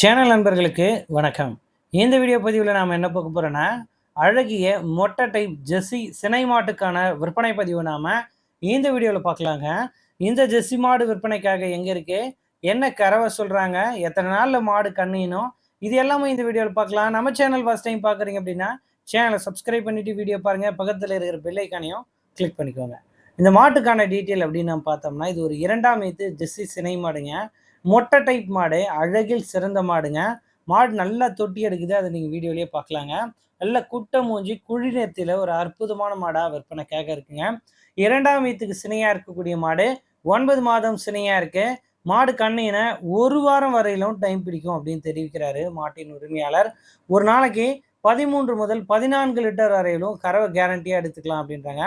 Channel நண்பர்களுக்கு வணக்கம். இந்த வீடியோ பதிவில் நாம் என்ன பார்க்க போகிறோன்னா அழகிய மொட்டை டைப் ஜெர்சி சினை மாட்டுக்கான விற்பனை பதிவு நாம் இந்த வீடியோவில் பார்க்கலாங்க. இந்த ஜெர்சி மாடு விற்பனைக்காக எங்கே இருக்குது என்ன கறவை சொல்கிறாங்க எத்தனை நாளில் மாடு கண்ணினும் இது எல்லாமே இந்த வீடியோவில் பார்க்கலாம். நம்ம சேனல் ஃபஸ்ட் டைம் பார்க்குறீங்க அப்படின்னா சேனலை சப்ஸ்கிரைப் பண்ணிவிட்டு வீடியோ பாருங்கள் பக்கத்தில் இருக்கிற பெல்லைக்கானையும் கிளிக் பண்ணிக்கோங்க. இந்த மாட்டுக்கான டீட்டெயில் அப்படின்னு நம்ம பார்த்தோம்னா இது ஒரு இரண்டாம் இது ஜெர்சி சினை மாடுங்க. மொட்டை டைப் மாடு அழகில் சிறந்த மாடுங்க. மாடு நல்லா தொட்டி எடுக்குது அதை நீங்கள் வீடியோலேயே பார்க்கலாங்க. நல்ல குட்டை மூஞ்சி குழி நேரத்தில் ஒரு அற்புதமான மாடாக விற்பனைக்காக இருக்குங்க. இரண்டாம் வீத்துக்கு சினையாக இருக்கக்கூடிய மாடு ஒன்பது மாதம் சினையாக இருக்குது மாடு கண்ணின ஒரு வாரம் வரையிலும் டைம் பிடிக்கும் அப்படின்னு தெரிவிக்கிறாரு மாட்டின் உரிமையாளர். ஒரு நாளைக்கு பதிமூன்று முதல் பதினான்கு லிட்டர் வரையிலும் கறவை கேரண்டியாக எடுத்துக்கலாம் அப்படின்றாங்க.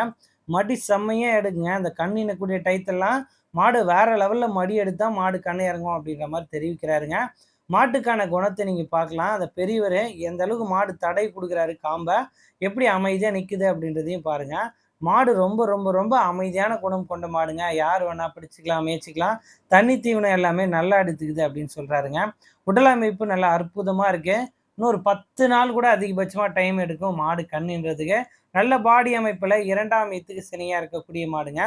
மடி செம்மையாக எடுக்குங்க. அந்த கண்ணினக்கூடிய டைத்தெல்லாம் மாடு வேற லெவலில் மடி எடுத்தால் மாடு கண்ணை இறங்கும் அப்படின்ற மாதிரி தெரிவிக்கிறாருங்க. மாட்டுக்கான குணத்தை நீங்கள் பார்க்கலாம். அந்த பெரியவர் எந்த அளவுக்கு மாடு தடை கொடுக்குறாரு காம்பை எப்படி அமைதியாக நிற்குது அப்படின்றதையும் பாருங்கள் மாடு ரொம்ப ரொம்ப ரொம்ப அமைதியான குணம் கொண்ட மாடுங்க. யார் வேணால் பிடிச்சிக்கலாம் மேய்ச்சிக்கலாம். தண்ணி தீவனம் எல்லாமே நல்லா எடுத்துக்குது அப்படின்னு சொல்கிறாருங்க உடல் அமைப்பு நல்லா அற்புதமாக இருக்குது இன்னொரு பத்து நாள் கூட அதிகபட்சமாக டைம் எடுக்கும் மாடு கண்ணுன்றதுக்கு. நல்ல பாடி அமைப்பில் இரண்டாம் ஈத்துக்கு சனியாக இருக்கக்கூடிய மாடுங்க.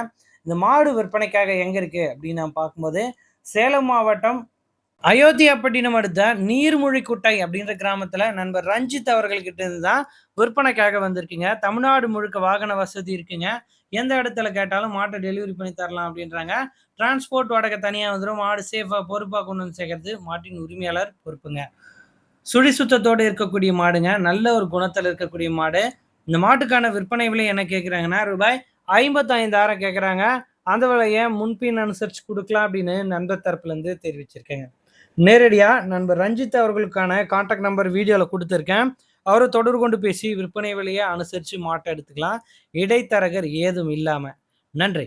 இந்த மாடு விற்பனைக்காக எங்கே இருக்குது அப்படின்னு நான் பார்க்கும்போது சேலம் மாவட்டம் அயோத்தியாப்பட்டினம் அடுத்த நீர்மொழிக்குட்டை அப்படின்ற கிராமத்தில் நண்பர் ரஞ்சித் அவர்கள்கிட்ட இருந்து தான் விற்பனைக்காக வந்திருக்குங்க. தமிழ்நாடு முழுக்க வாகன வசதி இருக்குங்க. எந்த இடத்துல கேட்டாலும் மாட்டை டெலிவரி பண்ணி தரலாம் அப்படின்றாங்க. டிரான்ஸ்போர்ட் வாடகை தனியாக வந்துடும் மாடு சேஃபாக பொறுப்பாக கொண்டு வந்து சேர்க்கறது மாட்டின் உரிமையாளர் பொறுப்புங்க. சுழி சுத்தத்தோடு இருக்கக்கூடிய மாடுங்க. நல்ல ஒரு குணத்தில் இருக்கக்கூடிய மாடு. இந்த மாட்டுக்கான விற்பனை விலை என்ன கேட்குறாங்கன்னா ரூபாய் ஐம்பத்தைந்தாயிரம் கேட்குறாங்க அந்த விலையை முன்பின் அனுசரித்து கொடுக்கலாம் அப்படின்னு நண்பர் தரப்புலேருந்து தெரிவிச்சிருக்கேங்க. நேரடியாக நண்பர் ரஞ்சித் அவர்களுக்கான கான்டாக்ட் நம்பர் வீடியோவில் கொடுத்துருக்கேன். அவரை தொடர்பு கொண்டு பேசி விற்பனை விலையை அனுசரித்து மாட்டை எடுத்துக்கலாம். இடைத்தரகர் ஏதும் இல்லாமல் நன்றி.